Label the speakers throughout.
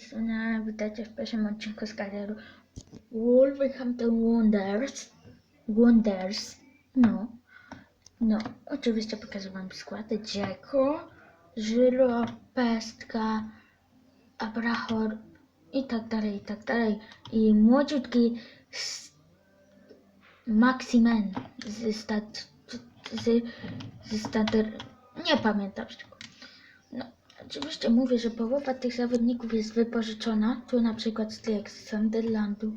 Speaker 1: strony witajcie w pierwszym odcinku z kariery Wolverhampton Wonders. Wonders. No. No, oczywiście pokażę wam skład. Dzeko, Żylo, Pestka, Abrahor i tak dalej, i tak dalej. I młodziutki Maximen z stat... z, z stater... nie pamiętam z czego. No, oczywiście mówię, że połowa tych zawodników jest wypożyczona. Tu na przykład stryjek z Sunderlandu.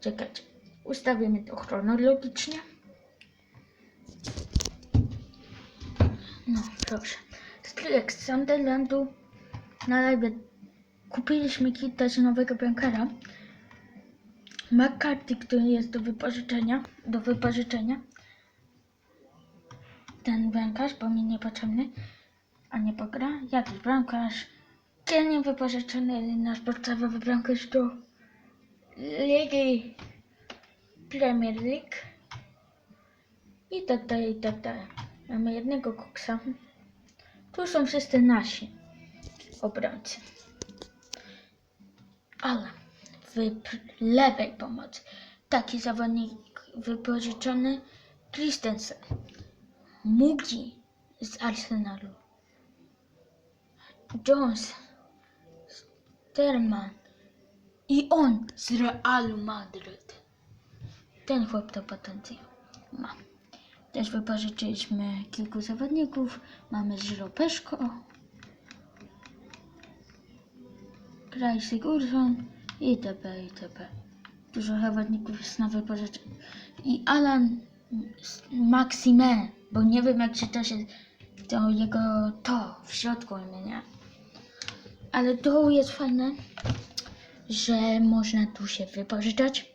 Speaker 1: Czekajcie, ustawimy to chronologicznie. No, proszę. Stryjek z Sunderlandu. Na live kupiliśmy też nowego bramkara. McCarthy, który jest do wypożyczenia. Do wypożyczenia. Ten bramkarz, bo mi niepotrzebny a nie pogra. Jakiś bramkarz. Kenny wypożyczony nasz podstawowy bramkarz do Ligi Premier League. I tak dalej, i tak dalej. Mamy jednego koksa. Tu są wszyscy nasi obrońcy. Ale w lewej pomocy taki zawodnik wypożyczony Christensen. Mugi z Arsenalu. Jones, Sterman i on z Realu Madryt. Ten chłop to potencjał ma. Też wypożyczyliśmy kilku zawodników. Mamy Żyro Peszko, Kraj Sigurdsson itp. itp. Dużo zawodników jest na wypożyczeniu. I Alan Maxime, bo nie wiem jak się to się to jego to w środku imienia. Ale to jest fajne, że można tu się wypożyczać.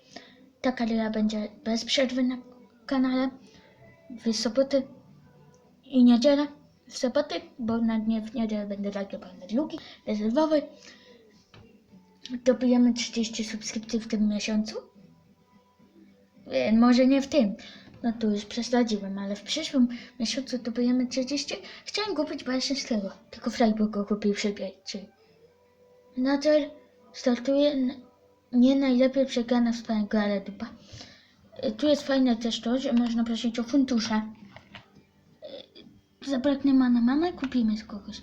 Speaker 1: Ta kariera będzie bez przerwy na kanale w soboty i niedzielę. W soboty, bo na dnie w niedzielę będę nagrywany drugi, rezerwowy. Dobijemy 30 subskrypcji w tym miesiącu. E, Może nie w tym. No to już przesadziłem, ale w przyszłym miesiącu dobijemy 30. Chciałem kupić właśnie z tego, tylko Freiburg go kupił szybciej. Nadal startuje nie najlepiej przegrana z panego, dupa. E, Tu jest fajne też to, że można prosić o fundusze. E, Zabraknie mana mamy, kupimy z kogoś.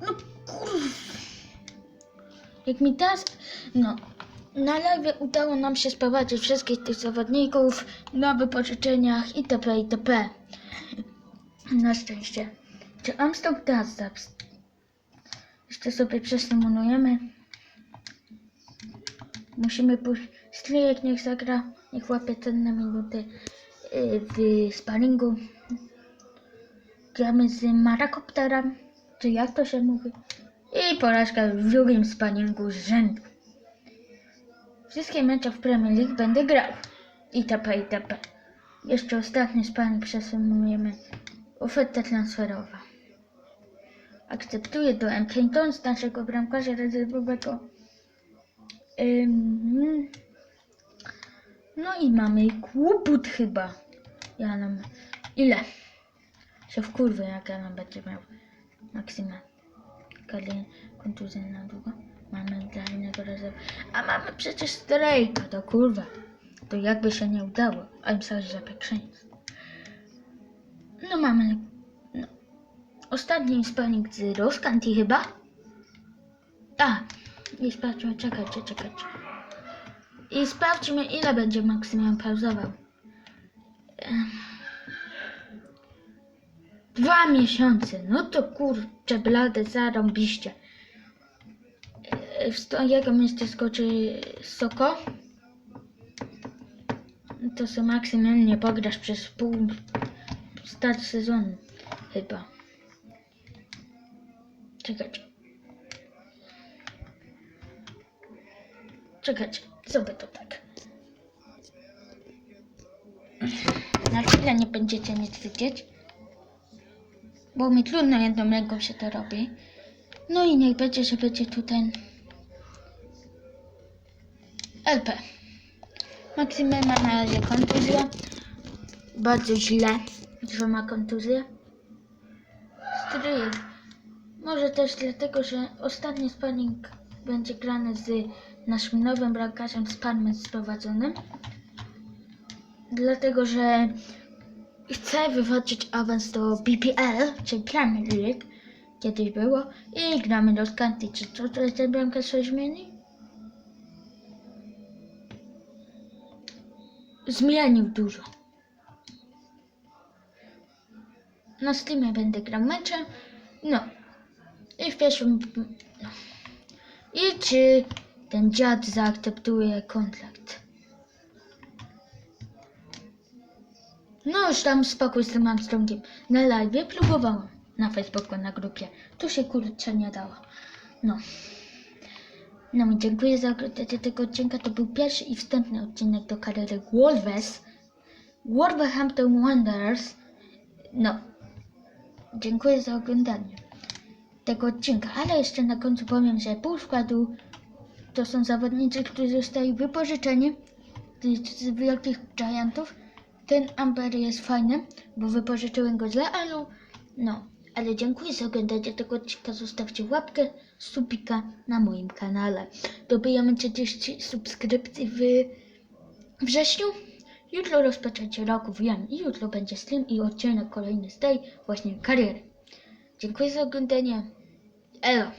Speaker 1: No kurwa. Jak mi teraz, no, na live udało nam się sprowadzić wszystkich tych zawodników na wypożyczeniach itp. itp. Na szczęście. Czy Amsterdam Zaps? Jeszcze sobie przesymulujemy. Musimy pójść. Stryjek niech zagra, niech łapie cenne minuty yy, w sparingu. Gramy z Marakopterem, czy jak to się mówi. I porażka w drugim sparingu z rzędu. Wszystkie mecze w Premier League będę grał. Itp. itp. Jeszcze ostatni sparing przesumujemy. Oferta transferowa. Akceptuję do M. Clinton z naszego bramkarza rezerwowego. Ym, no i mamy kłopot chyba. Ja nam... Ile? Się w kurwy, jak ja nam będzie miał. Maksymalnie. Kalin kontuzję na długo. Mamy dla innego rezerw. A mamy przecież strajka, to kurwa. To jakby się nie udało. I'm sorry za pierwszeństwo. No mamy... Ostatni sparring z Roskanti chyba? A, i sprawdźmy, czekajcie, czekajcie. I sprawdźmy ile będzie Maksymilian pauzował. Dwa miesiące, no to kurczę blade zarąbiście. W jego miejsce skoczy Soko. To co maksymalnie pograsz przez pół start sezonu chyba. Czekajcie. Czekajcie, zrobię to tak. Na chwilę nie będziecie nic widzieć. Bo mi trudno jedną ręką się to robi. No i niech będzie, że będzie tu ten LP. Maksymem ma na razie kontuzję. Bardzo źle, że ma kontuzję. Stryjek Może też dlatego, że ostatni sparring będzie grany z naszym nowym bramkarzem Sparman sprowadzonym. Dlatego, że chcę wywalczyć awans do BPL, czyli Premier League. Kiedyś było. I gramy do Skanty. Czy to, to ten bramkarz coś zmieni? Zmienił dużo. Na Steamie będę grał mecze. No. I w pierwszym... I czy ten dziad zaakceptuje kontrakt? No już tam spokój z tym Armstrongiem. Na live próbowałam. Na Facebooku, na grupie. Tu się kurczę nie dało. No. No i dziękuję za oglądanie tego odcinka. To był pierwszy i wstępny odcinek do kariery Wolves. Wolverhampton Wanderers. No. Dziękuję za oglądanie tego odcinka. Ale jeszcze na końcu powiem, że pół składu to są zawodnicy, którzy zostali wypożyczeni z wielkich giantów. Ten Amber jest fajny, bo wypożyczyłem go z Realu. No, ale dziękuję za oglądanie tego odcinka. Zostawcie łapkę, subika na moim kanale. Dobijamy 30 subskrypcji w wrześniu. Jutro rozpoczęcie roku, wiem. I jutro będzie stream i odcinek kolejny z tej właśnie kariery. Dziękuję za oglądanie. Elo.